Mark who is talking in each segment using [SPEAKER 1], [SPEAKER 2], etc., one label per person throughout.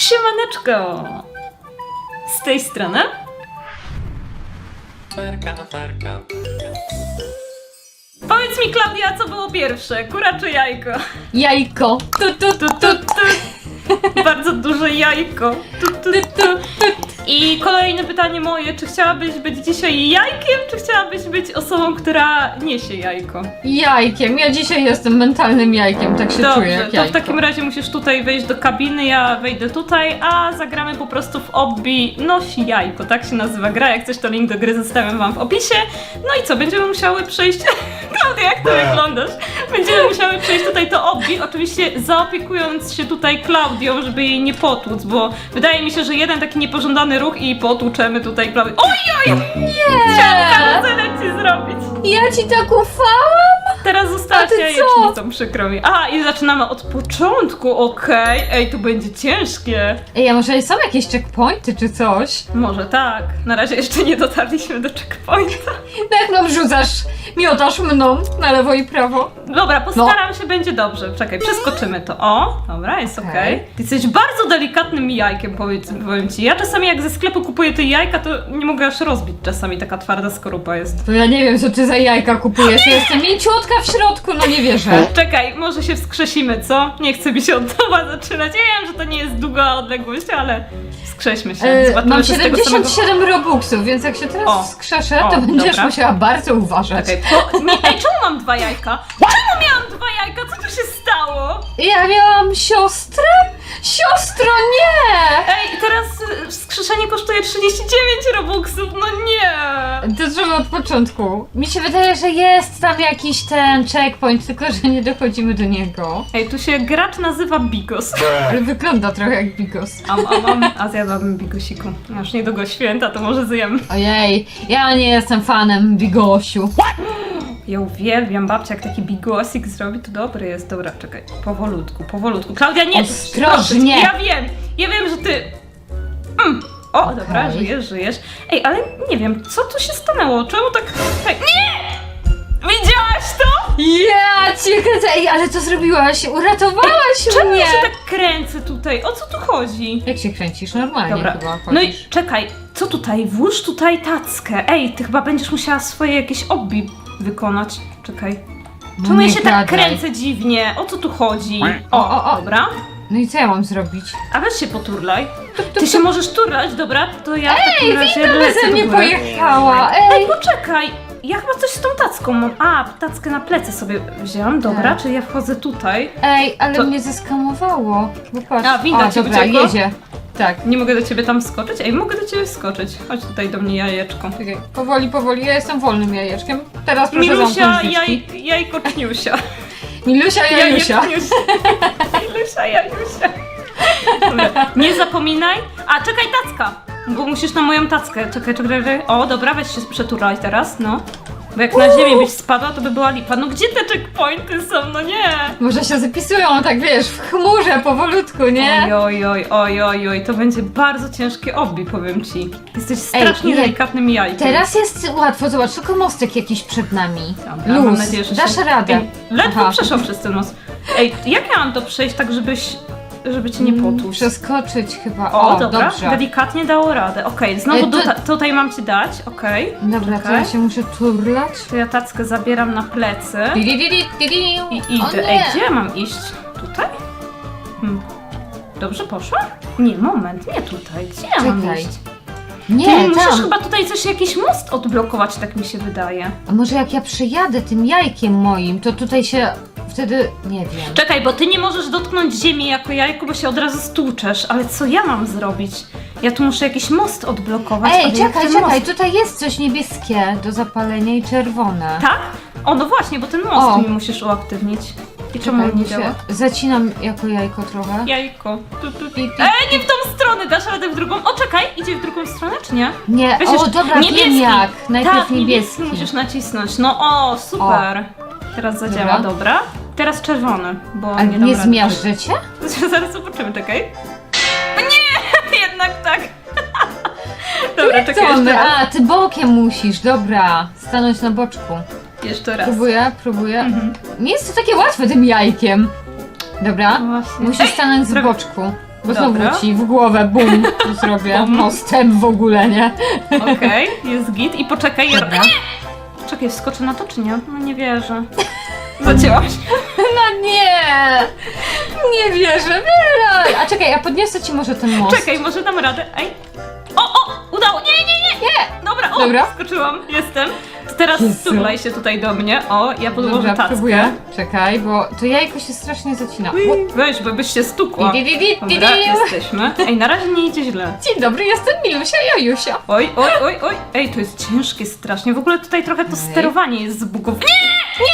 [SPEAKER 1] Siemaneczko! Z tej strony
[SPEAKER 2] Ferka, ferka.
[SPEAKER 1] Powiedz mi, Klaudia, co było pierwsze? Kura czy jajko?
[SPEAKER 3] Jajko. Tu, tu,
[SPEAKER 1] Tu, tu, tu. Bardzo duże jajko. Tu, tu, tu. I kolejne pytanie moje, czy chciałabyś być dzisiaj jajkiem, czy chciałabyś być osobą, która niesie jajko?
[SPEAKER 3] Jajkiem. Ja dzisiaj jestem mentalnym jajkiem, tak się czuję
[SPEAKER 1] Dobrze,
[SPEAKER 3] jak
[SPEAKER 1] to w
[SPEAKER 3] jajko.
[SPEAKER 1] takim razie musisz tutaj wejść do kabiny, ja wejdę tutaj, a zagramy po prostu w obbi Nosi Jajko, tak się nazywa gra, jak coś to link do gry zostawiam wam w opisie. No i co, będziemy musiały przejść... Klaudia, jak ty wyglądasz? Będziemy musiały przejść tutaj to obbi, oczywiście zaopiekując się tutaj Klaudią, żeby jej nie potłuc, bo wydaje mi się, że jeden taki niepożądany ruch i potłuczemy tutaj. Oj, oj!
[SPEAKER 3] Nie!
[SPEAKER 1] Chciałam karuzelę ci zrobić!
[SPEAKER 3] Ja ci tak ufałam?
[SPEAKER 1] Teraz zostałaś
[SPEAKER 3] ty co?
[SPEAKER 1] jajecznicą, przykro mi. A, i zaczynamy od początku, okej. Ej, to będzie ciężkie.
[SPEAKER 3] Ej, a może są jakieś checkpointy czy coś?
[SPEAKER 1] Może tak. Na razie jeszcze nie dotarliśmy do checkpointa.
[SPEAKER 3] No jak nam rzucasz, miotasz mną na lewo i prawo.
[SPEAKER 1] Dobra, postaram się, będzie dobrze. Czekaj, przeskoczymy to. O, dobra, jest okej.
[SPEAKER 3] Okej.
[SPEAKER 1] Ty jesteś bardzo delikatnym jajkiem, powiedz, powiem ci. Ja czasami jak ze sklepu kupuję te jajka, to nie mogę aż rozbić czasami, taka twarda skorupa jest.
[SPEAKER 3] To ja nie wiem, co ty za jajka kupujesz. Ja jestem mięciutka w środku, no nie wierzę.
[SPEAKER 1] Czekaj, może się wskrzesimy, co? Nie chcę mi się od nowa zaczynać. Ja wiem, że to nie jest długa odległość, ale wskrześmy się.
[SPEAKER 3] E,
[SPEAKER 1] Zobaczymy,
[SPEAKER 3] mam
[SPEAKER 1] czy z tego samego...
[SPEAKER 3] 77 robuxów, więc jak się teraz
[SPEAKER 1] O.
[SPEAKER 3] wskrzeszę,
[SPEAKER 1] O,
[SPEAKER 3] to będziesz
[SPEAKER 1] dobra.
[SPEAKER 3] musiała bardzo uważać.
[SPEAKER 1] Czekaj, po... nie, ej, czemu mam dwa jajka? Czemu miałam dwa jajka? Co tu się stało?
[SPEAKER 3] Ja miałam siostrę?
[SPEAKER 1] I teraz y, wskrzeszenie kosztuje 39 robuxów, no nie!
[SPEAKER 3] To trzeba od początku. Mi się wydaje, że jest tam jakiś ten checkpoint, tylko że nie dochodzimy do niego.
[SPEAKER 1] Ej, tu się gracz nazywa Bigos.
[SPEAKER 3] Ale wygląda trochę jak Bigos.
[SPEAKER 1] Am, am, am, a zjadłabym Bigosiku. Aż niedługo święta, to może zjem.
[SPEAKER 3] Ojej, ja nie jestem fanem Bigosiu.
[SPEAKER 1] Ja uwielbiam babcia, jak taki bigosik zrobi, to dobry jest. Dobra, czekaj, powolutku, powolutku. Klaudia, nie!
[SPEAKER 3] Ostrożnie.
[SPEAKER 1] Ja wiem, ja wiem, że ty... Mm. O,
[SPEAKER 3] Okej.
[SPEAKER 1] dobra, żyjesz, żyjesz. Ej, ale nie wiem, co tu się stanęło? Czemu tak... tak... Nie! Widziałaś to?
[SPEAKER 3] Ja cię kręcę. Ej, ale co zrobiłaś? Uratowałaś
[SPEAKER 1] Czemu
[SPEAKER 3] mnie!
[SPEAKER 1] ja się tak kręcę tutaj? O co tu chodzi?
[SPEAKER 3] Jak się kręcisz? Normalnie
[SPEAKER 1] Dobra,
[SPEAKER 3] chyba
[SPEAKER 1] no i
[SPEAKER 3] chodzisz.
[SPEAKER 1] czekaj, co tutaj? Włóż tutaj tackę. Ej, ty chyba będziesz musiała swoje jakieś obbi wykonać. Czekaj.
[SPEAKER 3] No
[SPEAKER 1] Czemu ja
[SPEAKER 3] nie
[SPEAKER 1] się tak
[SPEAKER 3] gadaj.
[SPEAKER 1] kręcę dziwnie? O co tu chodzi?
[SPEAKER 3] O, o, o.
[SPEAKER 1] dobra.
[SPEAKER 3] No i co ja mam zrobić?
[SPEAKER 1] A weź się poturlaj. Ty się możesz turlać, dobra? To ja w takim razie
[SPEAKER 3] Wita
[SPEAKER 1] lecę
[SPEAKER 3] ze
[SPEAKER 1] do
[SPEAKER 3] mnie
[SPEAKER 1] góry.
[SPEAKER 3] pojechała!
[SPEAKER 1] Ej,
[SPEAKER 3] Ej!
[SPEAKER 1] poczekaj! Ja chyba coś z tą tacką mam. A, tackę na plecy sobie wzięłam, dobra,
[SPEAKER 3] Tak.
[SPEAKER 1] czyli ja wchodzę tutaj.
[SPEAKER 3] Ej, ale
[SPEAKER 1] To-
[SPEAKER 3] mnie zeskamowało. Bo patrz.
[SPEAKER 1] A, winda
[SPEAKER 3] o,
[SPEAKER 1] ci
[SPEAKER 3] dobra, jedzie. Tak.
[SPEAKER 1] Nie mogę do ciebie tam wskoczyć? Ej, mogę do ciebie wskoczyć. Chodź tutaj do mnie, jajeczko.
[SPEAKER 3] Czekaj, powoli, powoli, ja jestem wolnym jajeczkiem. Teraz proszę
[SPEAKER 1] Milusia,
[SPEAKER 3] zamknąć
[SPEAKER 1] jaj,
[SPEAKER 3] drzwiczki.
[SPEAKER 1] jajko czniusia.
[SPEAKER 3] Milusia, jajusia.
[SPEAKER 1] Jajeczniusia. Milusia, jajusia. Dobra, nie zapominaj. A, czekaj, tacka. Bo musisz na moją tackę. Czekaj, czekaj, czekaj. O, dobra, weź się przeturlaj teraz, no. Bo jak na ziemię byś spadła, to by była lipa. No gdzie te checkpointy są? No nie.
[SPEAKER 3] Może się zapisują, tak wiesz, w chmurze, powolutku, nie?
[SPEAKER 1] Oj, oj, oj, oj, oj, to będzie bardzo ciężkie obbi, powiem ci. Jesteś strasznie
[SPEAKER 3] nie.
[SPEAKER 1] delikatnym jajkiem.
[SPEAKER 3] Teraz jest łatwo, zobacz, tylko mostek jakiś przed nami.
[SPEAKER 1] Dobra, mam
[SPEAKER 3] Luz,
[SPEAKER 1] nadzieję, że
[SPEAKER 3] dasz
[SPEAKER 1] się...
[SPEAKER 3] radę.
[SPEAKER 1] Ej, ledwo
[SPEAKER 3] Aha.
[SPEAKER 1] przeszłam przez ten nos. Ej, jak ja mam to przejść tak, żebyś... żeby cię nie potłuc?
[SPEAKER 3] Przeskoczyć chyba.
[SPEAKER 1] O,
[SPEAKER 3] O,
[SPEAKER 1] dobra,
[SPEAKER 3] dobrze.
[SPEAKER 1] delikatnie dało radę. Okej, znowu
[SPEAKER 3] Ej, to-
[SPEAKER 1] tuta- tutaj mam ci dać, okej.
[SPEAKER 3] Dobra, to
[SPEAKER 1] Czekaj.
[SPEAKER 3] ja się muszę turlać.
[SPEAKER 1] To ja tackę zabieram na plecy
[SPEAKER 3] Di, di, di, di, di, di.
[SPEAKER 1] i
[SPEAKER 3] O
[SPEAKER 1] idę.
[SPEAKER 3] nie.
[SPEAKER 1] Ej, gdzie ja mam iść? Tutaj? Hmm. Dobrze poszłam? Nie, moment, nie tutaj. Gdzie ja mam
[SPEAKER 3] Czekaj.
[SPEAKER 1] iść?
[SPEAKER 3] Nie,
[SPEAKER 1] Ty musisz
[SPEAKER 3] tam.
[SPEAKER 1] chyba tutaj coś, jakiś most odblokować, tak mi się wydaje.
[SPEAKER 3] A może jak ja przejadę tym jajkiem moim, to tutaj się wtedy, nie wiem.
[SPEAKER 1] Czekaj, bo ty nie możesz dotknąć ziemi jako jajko, bo się od razu stłuczesz. Ale co ja mam zrobić? Ja tu muszę jakiś most odblokować.
[SPEAKER 3] Ej,
[SPEAKER 1] ale jak
[SPEAKER 3] czekaj,
[SPEAKER 1] ten
[SPEAKER 3] czekaj,
[SPEAKER 1] Most...
[SPEAKER 3] tutaj jest coś niebieskie do zapalenia i czerwone.
[SPEAKER 1] Tak? O, no właśnie, bo ten most
[SPEAKER 3] O.
[SPEAKER 1] mi musisz uaktywnić. I czemu
[SPEAKER 3] Czekaj,
[SPEAKER 1] on nie działa?
[SPEAKER 3] zacinam jako jajko trochę.
[SPEAKER 1] Jajko. Tu, tu.
[SPEAKER 3] Pi, pi,
[SPEAKER 1] Ej, nie w tą stronę, dasz radę w drugą. O, czekaj, idzie w drugą stronę, czy nie?
[SPEAKER 3] Nie,
[SPEAKER 1] Weź
[SPEAKER 3] o
[SPEAKER 1] jeszcze-
[SPEAKER 3] dobra,
[SPEAKER 1] niebieski.
[SPEAKER 3] wiem jak. Najpierw
[SPEAKER 1] tak,
[SPEAKER 3] niebieski.
[SPEAKER 1] musisz nacisnąć. No o, super. Teraz zadziała,
[SPEAKER 3] Dobra.
[SPEAKER 1] Teraz czerwony, bo
[SPEAKER 3] A
[SPEAKER 1] nie dam
[SPEAKER 3] nie
[SPEAKER 1] rady.
[SPEAKER 3] zmiażdżę cię?
[SPEAKER 1] Zaraz zobaczymy, czekaj. O Nie, jednak tak. Dobra, czekaj, jeszcze raz.
[SPEAKER 3] a ty bokiem musisz, dobra. Stanąć na boczku.
[SPEAKER 1] Jeszcze raz.
[SPEAKER 3] Próbuję, próbuję.
[SPEAKER 1] Mhm.
[SPEAKER 3] Nie jest to takie łatwe tym jajkiem. Dobra,
[SPEAKER 1] No Właśnie.
[SPEAKER 3] musisz stanąć z boczku. Bo
[SPEAKER 1] Dobra.
[SPEAKER 3] znowu ci w głowę bum zrobię
[SPEAKER 1] Bum.
[SPEAKER 3] mostem w ogóle, nie?
[SPEAKER 1] Okej, jest git. I poczekaj, ja...
[SPEAKER 3] Dobra.
[SPEAKER 1] Czekaj, wskoczę na to czy nie? No nie wierzę. Zacięłaś.
[SPEAKER 3] Nie! Nie wierzę, wyraj! A czekaj, ja podniosę ci może ten most.
[SPEAKER 1] Czekaj, może dam radę. Ej. O, o! Udało! Nie, nie, nie!
[SPEAKER 3] Nie!
[SPEAKER 1] Dobra, o!
[SPEAKER 3] Dobra.
[SPEAKER 1] Skoczyłam, jestem. To teraz
[SPEAKER 3] Jezu.
[SPEAKER 1] się tutaj do mnie. O, ja podłożę
[SPEAKER 3] Dobra,
[SPEAKER 1] tackę.
[SPEAKER 3] próbuję. Czekaj, bo to jajko się strasznie zacina.
[SPEAKER 1] Weź, bo byś się stukła.
[SPEAKER 3] Di, di, di, di,
[SPEAKER 1] Dobra,
[SPEAKER 3] di.
[SPEAKER 1] jesteśmy. Ej, na razie nie idzie źle.
[SPEAKER 3] Dzień dobry, jestem Milusia Jojusia.
[SPEAKER 1] Oj, oj, oj, oj. Ej, to jest ciężkie strasznie. W ogóle tutaj trochę to sterowanie jest zbugowane. Nie! Nie!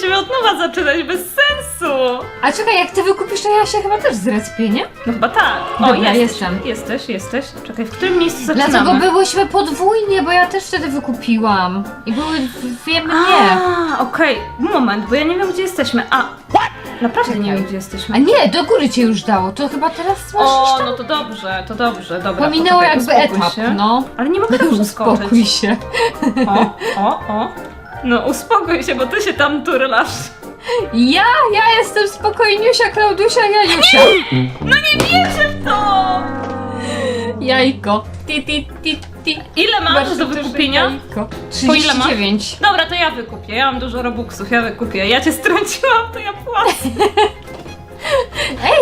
[SPEAKER 1] Będziemy od nowa zaczynać, bez sensu.
[SPEAKER 3] A czekaj, jak ty wykupisz, to ja się chyba też zrespię, nie?
[SPEAKER 1] No chyba tak. O,
[SPEAKER 3] Dobra,
[SPEAKER 1] jesteś,
[SPEAKER 3] jestem.
[SPEAKER 1] Jesteś, jesteś. Czekaj, w którym miejscu zaczynamy?
[SPEAKER 3] Dlatego byłyśmy podwójnie, bo ja też wtedy wykupiłam. I były dwie mnie.
[SPEAKER 1] A, okej. Moment, bo ja nie wiem, gdzie jesteśmy. A, naprawdę nie
[SPEAKER 3] Czekaj.
[SPEAKER 1] wiem, gdzie jesteśmy.
[SPEAKER 3] A nie, do góry cię już dało, to chyba teraz masz
[SPEAKER 1] O, no to dobrze, to dobrze, dobra.
[SPEAKER 3] Pominęło
[SPEAKER 1] poczekaj,
[SPEAKER 3] jakby
[SPEAKER 1] uspokój
[SPEAKER 3] etap,
[SPEAKER 1] się.
[SPEAKER 3] no.
[SPEAKER 1] Ale nie mogę tam
[SPEAKER 3] Uspokój
[SPEAKER 1] przeskoczyć.
[SPEAKER 3] się.
[SPEAKER 1] O, o, o. No uspokój się, bo ty się tam turlasz.
[SPEAKER 3] Ja, ja jestem spokojniusia, Klaudusia, Jajusia.
[SPEAKER 1] No nie wierzę w to!
[SPEAKER 3] Jajko. Ti, ti, ti, ti.
[SPEAKER 1] Ile masz do wykupienia?
[SPEAKER 3] jajko.
[SPEAKER 1] Po ile masz?
[SPEAKER 3] 39.
[SPEAKER 1] Dobra, to ja wykupię. Ja mam dużo robuxów, ja wykupię. Ja cię strąciłam, to ja płacę.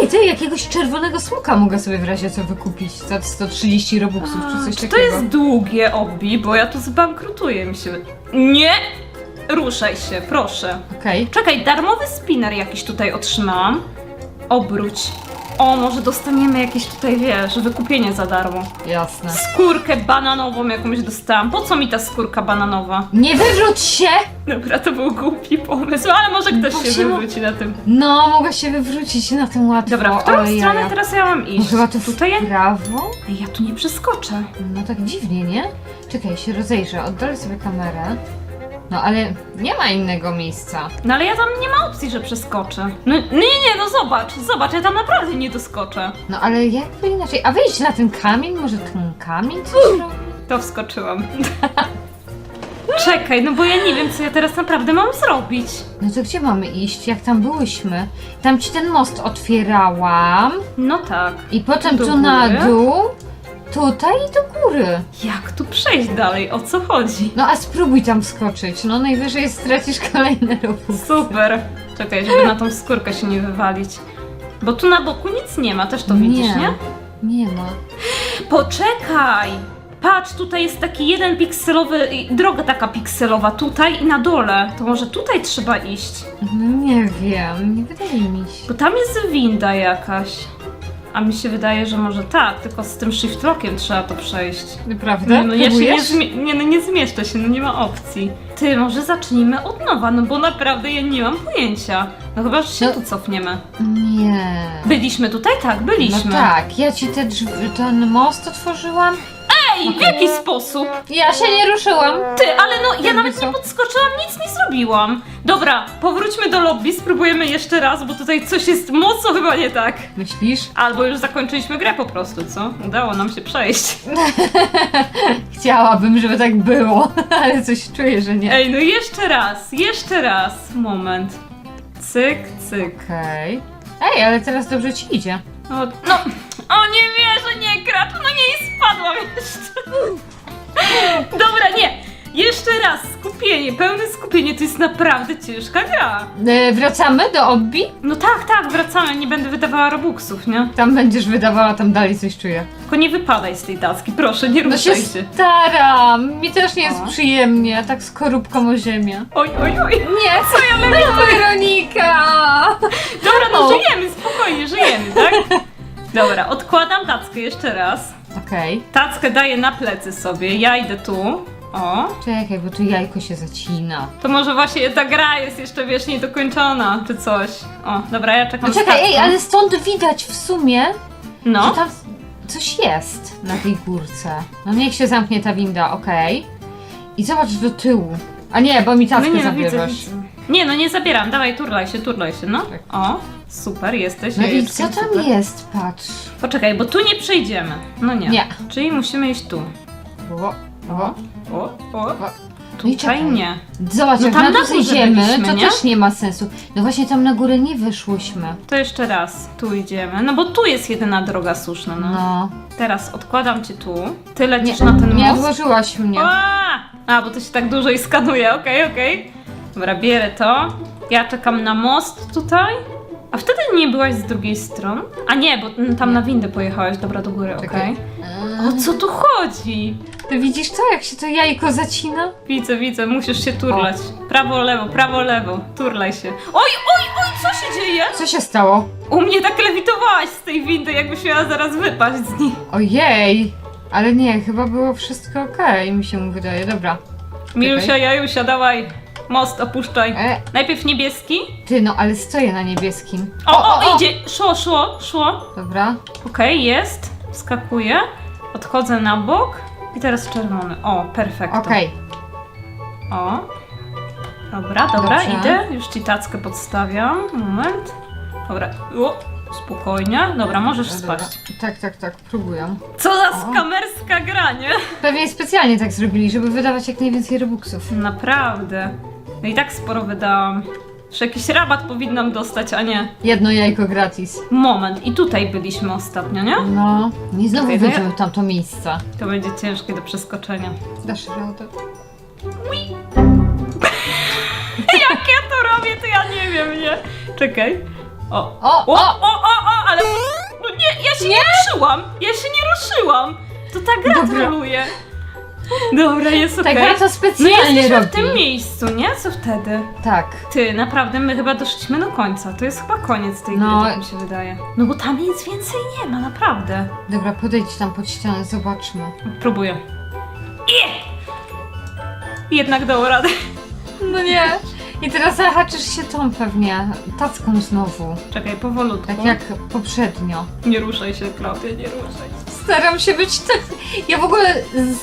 [SPEAKER 3] Ej, ty, jakiegoś czerwonego smoka mogę sobie w razie co wykupić za 130 robuxów czy coś
[SPEAKER 1] Czy
[SPEAKER 3] takiego.
[SPEAKER 1] to jest długie obbi, bo ja tu zbankrutuję mi się. Nie! Ruszaj się, proszę.
[SPEAKER 3] Okej.
[SPEAKER 1] Czekaj, darmowy spinner jakiś tutaj otrzymałam. Obróć. O, może dostaniemy jakieś tutaj, wiesz, wykupienie za darmo.
[SPEAKER 3] Jasne.
[SPEAKER 1] Skórkę bananową jakąś dostałam. Po co mi ta skórka bananowa?
[SPEAKER 3] Nie wywróć się!
[SPEAKER 1] Dobra, to był głupi pomysł, ale może ktoś się
[SPEAKER 3] mo-
[SPEAKER 1] wywróci na tym.
[SPEAKER 3] No, mogę się wywrócić na tym łatwo.
[SPEAKER 1] Dobra, w którą
[SPEAKER 3] ale
[SPEAKER 1] stronę
[SPEAKER 3] jaja.
[SPEAKER 1] teraz ja mam
[SPEAKER 3] No
[SPEAKER 1] iść?
[SPEAKER 3] chyba w
[SPEAKER 1] Tutaj? ja-
[SPEAKER 3] prawo?
[SPEAKER 1] Ej, ja tu nie przeskoczę.
[SPEAKER 3] No tak dziwnie, nie? Czekaj, się rozejrzę, oddalę sobie kamerę. No ale nie ma innego miejsca.
[SPEAKER 1] No ale ja tam nie ma opcji, że przeskoczę. No nie, nie, no zobacz, zobacz, ja tam naprawdę nie doskoczę.
[SPEAKER 3] No ale jakby inaczej. A wyjść na ten kamień? Może ten kamień coś robi?
[SPEAKER 1] To wskoczyłam. Czekaj, no bo ja nie wiem, co ja teraz naprawdę mam zrobić.
[SPEAKER 3] No to gdzie mamy iść? Jak tam byłyśmy? Tam ci ten most otwierałam.
[SPEAKER 1] No tak.
[SPEAKER 3] I potem
[SPEAKER 1] Do
[SPEAKER 3] tu na
[SPEAKER 1] góry?
[SPEAKER 3] dół. Tutaj i do góry.
[SPEAKER 1] Jak tu przejść dalej? O co chodzi?
[SPEAKER 3] No a spróbuj tam skoczyć. No najwyżej stracisz kolejne robóty.
[SPEAKER 1] Super. Czekaj, żeby na tą skórkę się nie wywalić. Bo tu na boku nic nie ma, też to widzisz, nie?
[SPEAKER 3] Nie ma.
[SPEAKER 1] Poczekaj! Patrz, tutaj jest taki jeden pikselowy, droga taka pikselowa tutaj i na dole. To może tutaj trzeba iść?
[SPEAKER 3] No nie wiem, nie wydaje mi się.
[SPEAKER 1] Bo tam jest winda jakaś. A mi się wydaje, że może tak, tylko z tym shift lockiem trzeba to przejść.
[SPEAKER 3] Naprawdę?
[SPEAKER 1] Nie, no ja się nie, zmie- nie, no nie zmieszczę się, no nie ma opcji. Ty, może zacznijmy od nowa, no bo naprawdę ja nie mam pojęcia. No chyba, że się
[SPEAKER 3] No.
[SPEAKER 1] tu cofniemy.
[SPEAKER 3] Nie.
[SPEAKER 1] Byliśmy tutaj? Tak, byliśmy.
[SPEAKER 3] No tak, ja ci te drzwi, ten most otworzyłam.
[SPEAKER 1] Ej, w jaki sposób?
[SPEAKER 3] Ja się nie ruszyłam.
[SPEAKER 1] Ty, ale no ja nawet nie podskoczyłam, nic nie zrobiłam. Dobra, powróćmy do lobby, spróbujemy jeszcze raz, bo tutaj coś jest mocno chyba nie tak.
[SPEAKER 3] Myślisz?
[SPEAKER 1] Albo już zakończyliśmy grę po prostu, co? Udało nam się przejść.
[SPEAKER 3] Chciałabym, żeby tak było, ale coś czuję, że nie.
[SPEAKER 1] Ej, no jeszcze raz, jeszcze raz. Moment. Cyk, cyk.
[SPEAKER 3] Okej. Ej, ale teraz dobrze ci idzie.
[SPEAKER 1] O, no, o nie wierzę, nie kracz, no nie i spadłam jeszcze. Dobra, nie. Jeszcze raz, skupienie, pełne skupienie, to jest naprawdę ciężka gra.
[SPEAKER 3] E, wracamy do obbi?
[SPEAKER 1] No tak, tak, wracamy, nie będę wydawała robuxów, nie?
[SPEAKER 3] Tam będziesz wydawała, tam dalej coś czuję.
[SPEAKER 1] Tylko nie wypadaj z tej taski, proszę, nie
[SPEAKER 3] No się
[SPEAKER 1] ruszaj się.
[SPEAKER 3] staram. Mi też nie jest
[SPEAKER 1] O.
[SPEAKER 3] przyjemnie, tak skorupką o ziemię.
[SPEAKER 1] Oj, oj, oj.
[SPEAKER 3] Nie, co ja mówię? Weronika!
[SPEAKER 1] Dobra, no
[SPEAKER 3] O.
[SPEAKER 1] żyjemy, spokojnie, żyjemy, tak? Dobra, odkładam tackę jeszcze raz.
[SPEAKER 3] Okej.
[SPEAKER 1] Tackę daję na plecy sobie, ja idę tu. O,
[SPEAKER 3] Czekaj, bo tu jajko się zacina.
[SPEAKER 1] to może właśnie ta gra jest jeszcze, wiesz, niedokończona, czy coś. O, dobra, ja czekam
[SPEAKER 3] No
[SPEAKER 1] z
[SPEAKER 3] czekaj, ej, ale stąd widać w sumie, że
[SPEAKER 1] No,
[SPEAKER 3] tam coś jest na tej górce. No niech się zamknie ta winda, okej. I zobacz do tyłu. A nie, bo mi
[SPEAKER 1] no
[SPEAKER 3] taskę
[SPEAKER 1] nie, no widzę,
[SPEAKER 3] zabierzesz.
[SPEAKER 1] widzę. Nie, no nie zabieram, dawaj, turlaj się, turlaj się, no.
[SPEAKER 3] Tak.
[SPEAKER 1] O, super, jesteś.
[SPEAKER 3] No i
[SPEAKER 1] jajeczkiem,
[SPEAKER 3] co tam
[SPEAKER 1] super.
[SPEAKER 3] jest, patrz.
[SPEAKER 1] Poczekaj, bo tu nie przejdziemy. No nie.
[SPEAKER 3] Nie.
[SPEAKER 1] Czyli musimy iść tu.
[SPEAKER 3] O, o,
[SPEAKER 1] O, o.
[SPEAKER 3] No i
[SPEAKER 1] Tutaj
[SPEAKER 3] czekaj.
[SPEAKER 1] nie.
[SPEAKER 3] Zobacz,
[SPEAKER 1] No
[SPEAKER 3] jak
[SPEAKER 1] tam
[SPEAKER 3] na
[SPEAKER 1] na
[SPEAKER 3] dół
[SPEAKER 1] górze
[SPEAKER 3] zejdziemy,
[SPEAKER 1] byliśmy,
[SPEAKER 3] to
[SPEAKER 1] nie?
[SPEAKER 3] też nie ma sensu. No właśnie tam na górę nie wyszłyśmy.
[SPEAKER 1] To jeszcze raz, tu idziemy. No bo tu jest jedyna droga słuszna, no.
[SPEAKER 3] No.
[SPEAKER 1] Teraz odkładam cię tu. Ty lecisz
[SPEAKER 3] Nie,
[SPEAKER 1] na ten
[SPEAKER 3] nie
[SPEAKER 1] most.
[SPEAKER 3] odłożyłaś mnie.
[SPEAKER 1] A! A, bo to się tak dużo i skanuje, okej, okej. Dobra, bierę to. Ja czekam na most tutaj. A wtedy nie byłaś z drugiej strony? A nie, bo mm, tam na windę pojechałaś, dobra, do góry, okej.
[SPEAKER 3] Czekaj.
[SPEAKER 1] O co tu chodzi?
[SPEAKER 3] Ty widzisz to, jak się to jajko zacina?
[SPEAKER 1] Widzę, widzę, musisz się turlać. Prawo, lewo, prawo, lewo. Turlaj się. Oj, oj, oj, co się dzieje?
[SPEAKER 3] Co się stało?
[SPEAKER 1] U mnie tak lewitowałaś z tej windy, jakbyś miała zaraz wypaść z niej.
[SPEAKER 3] Ojej! Ale nie, chyba było wszystko okej, mi się wydaje. Dobra.
[SPEAKER 1] Milusia, Jajusia, dawaj. Most opuszczaj.
[SPEAKER 3] E,
[SPEAKER 1] Najpierw niebieski.
[SPEAKER 3] ty, no ale stoję na niebieskim.
[SPEAKER 1] O, o, idzie. Szło, szło, szło.
[SPEAKER 3] Dobra.
[SPEAKER 1] Okej, jest. Wskakuję. Odchodzę na bok. I teraz czerwony. O, perfekto.
[SPEAKER 3] Okej.
[SPEAKER 1] O. Dobra, dobra,
[SPEAKER 3] Dobrze.
[SPEAKER 1] idę. Już ci tackę podstawiam. Moment. Dobra. O, spokojnie. Dobra, możesz
[SPEAKER 3] Dobra.
[SPEAKER 1] spaść.
[SPEAKER 3] Tak, tak, tak, próbuję.
[SPEAKER 1] Co za
[SPEAKER 3] O.
[SPEAKER 1] skamerska gra, nie?
[SPEAKER 3] Pewnie specjalnie tak zrobili, żeby wydawać jak najwięcej robuxów.
[SPEAKER 1] Naprawdę. No i tak sporo wydałam. Że jakiś rabat powinnam dostać, a nie.
[SPEAKER 3] Jedno jajko gratis.
[SPEAKER 1] Moment, i tutaj byliśmy ostatnio, nie?
[SPEAKER 3] No, nie znowu
[SPEAKER 1] Czekaj, no ja-
[SPEAKER 3] wyjdziemy w tamto miejsce.
[SPEAKER 1] To będzie ciężkie do przeskoczenia.
[SPEAKER 3] Dasz radę?
[SPEAKER 1] Jak ja to robię, to ja nie wiem, nie? Czekaj. O.
[SPEAKER 3] O,
[SPEAKER 1] O,
[SPEAKER 3] o!
[SPEAKER 1] o, o, o, ale... No nie, ja się nie, ruszyłam! Ja się nie ruszyłam! To ta gra
[SPEAKER 3] Dobra.
[SPEAKER 1] troluje. Dobra, jest
[SPEAKER 3] Ta
[SPEAKER 1] okej.
[SPEAKER 3] gra to
[SPEAKER 1] No
[SPEAKER 3] specjalnie
[SPEAKER 1] jesteśmy
[SPEAKER 3] robi.
[SPEAKER 1] w tym miejscu, nie? Co wtedy?
[SPEAKER 3] Tak.
[SPEAKER 1] Ty, naprawdę, my chyba doszliśmy do końca. To jest chyba koniec tej
[SPEAKER 3] No.
[SPEAKER 1] gry, tak mi się wydaje. No bo tam nic więcej nie ma, naprawdę.
[SPEAKER 3] Dobra, podejdź tam pod ścianę, zobaczmy.
[SPEAKER 1] Próbuję. Je! Jednak dało radę.
[SPEAKER 3] No nie. I teraz zahaczysz się tą pewnie, tacką znowu.
[SPEAKER 1] Czekaj, powolutku.
[SPEAKER 3] Tak jak poprzednio.
[SPEAKER 1] Nie ruszaj się, Klaudia, nie ruszaj się.
[SPEAKER 3] Staram się być tak... Ja w ogóle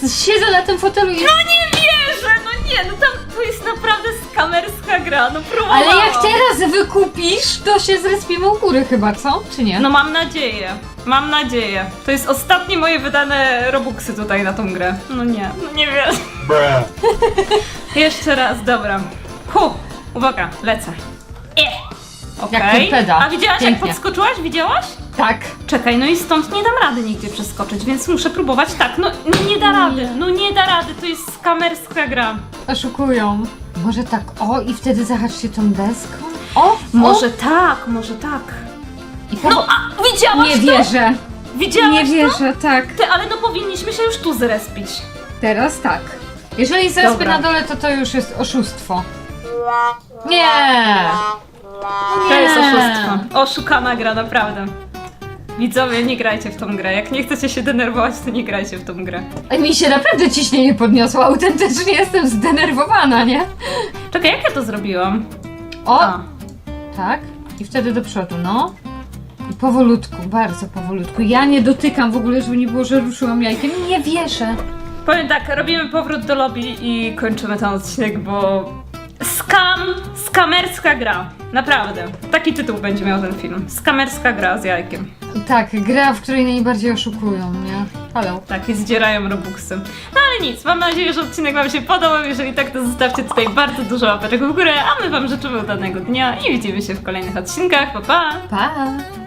[SPEAKER 3] z- siedzę na tym fotelu i...
[SPEAKER 1] No nie wierzę, no nie, no tam to jest naprawdę skamerska gra, no próbowałam.
[SPEAKER 3] Ale jak teraz wykupisz, to się zrespimy u góry chyba, co? Czy nie?
[SPEAKER 1] No mam nadzieję, mam nadzieję. To jest ostatnie moje wydane robuxy tutaj na tą grę. No nie, no nie wiem.
[SPEAKER 2] Bruh.
[SPEAKER 1] Jeszcze raz, dobra. Hu, uwaga, lecę. E.
[SPEAKER 3] Jak
[SPEAKER 1] Okej.
[SPEAKER 3] torpeda.
[SPEAKER 1] A widziałaś jak
[SPEAKER 3] Pięknie.
[SPEAKER 1] podskoczyłaś? Widziałaś?
[SPEAKER 3] Tak.
[SPEAKER 1] Czekaj, no i stąd nie dam rady nigdzie przeskoczyć, więc muszę próbować tak. No, no nie da rady, no nie da rady, to jest skamerska gra.
[SPEAKER 3] Oszukują. Może tak, o i wtedy zahacz się tą deską? O,
[SPEAKER 1] Może tak, może tak.
[SPEAKER 3] I po...
[SPEAKER 1] No a widziałaś
[SPEAKER 3] Nie
[SPEAKER 1] to?
[SPEAKER 3] wierzę.
[SPEAKER 1] Widziałaś
[SPEAKER 3] Nie
[SPEAKER 1] to?
[SPEAKER 3] wierzę, tak.
[SPEAKER 1] Ty, ale no powinniśmy się już tu zrespić.
[SPEAKER 3] Teraz tak. Jeżeli zespy
[SPEAKER 1] Dobra.
[SPEAKER 3] na dole, to to już jest oszustwo. Nie!
[SPEAKER 1] To jest oszustwo. Oszukana gra, naprawdę. Widzowie, nie grajcie w tą grę. Jak nie chcecie się denerwować, to nie grajcie w tą grę.
[SPEAKER 3] Ej, Mi się naprawdę ciśnienie podniosło, autentycznie jestem zdenerwowana, nie?
[SPEAKER 1] Czekaj, jak ja to zrobiłam?
[SPEAKER 3] O,
[SPEAKER 1] A,
[SPEAKER 3] tak. I wtedy do przodu, no. I powolutku, bardzo powolutku. Ja nie dotykam w ogóle, żeby nie było, że ruszyłam jajkiem. Nie wierzę.
[SPEAKER 1] powiem tak, robimy powrót do lobby i kończymy ten odcinek, bo... Skam, skamerska gra. Naprawdę. Taki tytuł będzie miał ten film. Skamerska gra z jajkiem.
[SPEAKER 3] Tak, gra, w której najbardziej oszukują, nie? Halo.
[SPEAKER 1] Tak, i zdzierają robuxy. No ale nic, mam nadzieję, że odcinek Wam się podobał. Jeżeli tak, to zostawcie tutaj bardzo dużo łapeczek w górę, a my Wam życzymy udanego dnia i widzimy się w kolejnych odcinkach. Pa, pa!
[SPEAKER 3] Pa!